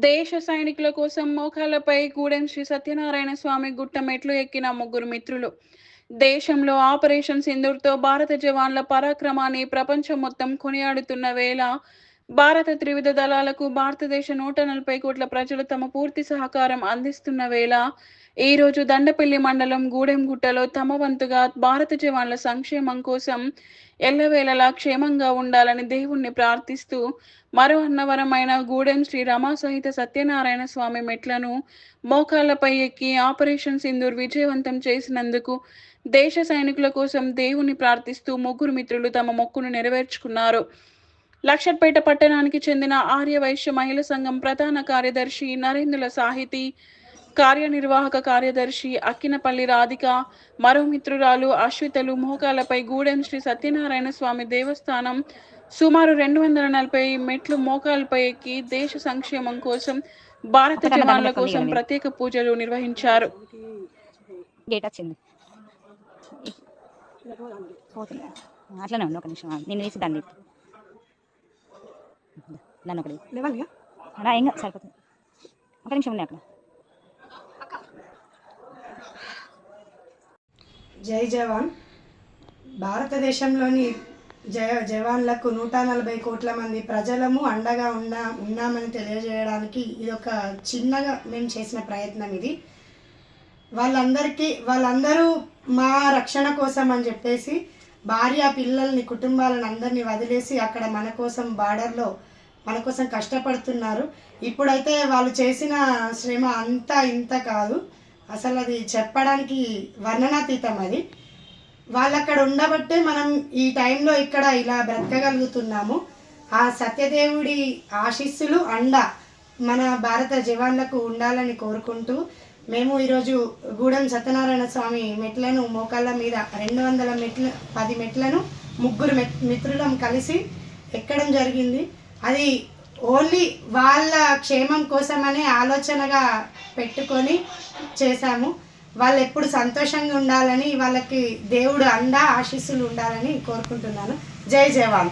దేశ సైనికుల కోసం మోకాళ్ళపై గూడెం శ్రీ సత్యనారాయణ స్వామి గుట్ట మెట్లు ఎక్కిన ముగ్గురు మిత్రులు. దేశంలో ఆపరేషన్ సింధూర్తో భారత జవాన్ల పరాక్రమాన్ని ప్రపంచం మొత్తం కొనియాడుతున్న వేళ భారత త్రివిధ దళాలకు భారతదేశ నూట నలభై కోట్ల ప్రజలు తమ పూర్తి సహకారం అందిస్తున్న వేళ ఈ రోజు దండపల్లి మండలం గూడెంగుట్టలో తమ వంతుగా భారత జవాన్ల సంక్షేమం కోసం ఎల్లవేళలా క్షేమంగా ఉండాలని దేవుణ్ణి ప్రార్థిస్తూ మరో అన్నవరమైన గూడెం శ్రీ రమా సహిత సత్యనారాయణ స్వామి మెట్లను మోకాళ్ళపై ఎక్కి ఆపరేషన్ సింధూర్ విజయవంతం చేసినందుకు దేశ సైనికుల కోసం దేవుణ్ణి ప్రార్థిస్తూ ముగ్గురు మిత్రులు తమ మొక్కును నెరవేర్చుకున్నారు. లక్షట్పేట పట్టణానికి చెందిన ఆర్య వైశ్య సంఘం ప్రధాన కార్యదర్శి నరేంద్ర సాహితీ కార్యనిర్వాహక కార్యదర్శి అక్కినపల్లి రాధిక మరో మిత్రురాలు అశ్వితలు మోకాలపై గూడెం శ్రీ సత్యనారాయణ స్వామి దేవస్థానం సుమారు రెండు వందల నలభై మెట్లు మోకాలపై ఎక్కి దేశ సంక్షేమం కోసం భారత జవాన్ల కోసం ప్రత్యేక పూజలు నిర్వహించారు. అట్లనే ఒక నిమిషం. నేను వేసి దాన్ని నన్ను ఒకటి సరిపోతుంది. ఒక నిమిషం ఉన్నాయి అక్కడ. జై జవాన్. భారతదేశంలోని జయ జవాన్లకు నూట నలభై కోట్ల మంది ప్రజలము అండగా ఉన్నా ఉన్నామని తెలియజేయడానికి ఇది ఒక చిన్నగా మేము చేసిన ప్రయత్నం ఇది. వాళ్ళందరికీ వాళ్ళందరూ మా రక్షణ కోసం అని చెప్పేసి భార్య పిల్లల్ని కుటుంబాలను అందరినీ వదిలేసి అక్కడ మన కోసం బార్డర్లో మన కోసం కష్టపడుతున్నారు. ఇప్పుడైతే వాళ్ళు చేసిన శ్రమ అంతా ఇంత కాదు. అసలు అది చెప్పడానికి వర్ణనాతీతం అది. వాళ్ళు అక్కడ ఉండబట్టే మనం ఈ టైంలో ఇక్కడ ఇలా బ్రతకగలుగుతున్నాము. ఆ సత్యదేవుడి ఆశీస్సులు అండ మన భారత జవాన్లకు ఉండాలని కోరుకుంటూ మేము ఈరోజు గూడెం సత్యనారాయణ స్వామి మెట్లను మోకాళ్ళ మీద రెండు వందల మెట్ల పది మెట్లను ముగ్గురు మిత్రులం కలిసి ఎక్కడం జరిగింది. అది ఓన్లీ వాళ్ళ క్షేమం కోసమనే ఆలోచనగా పెట్టుకొని చేశాము. వాళ్ళు ఎప్పుడు సంతోషంగా ఉండాలని వాళ్ళకి దేవుడు అండ ఆశీస్సులు ఉండాలని కోరుకుంటున్నాను. జై జవాన్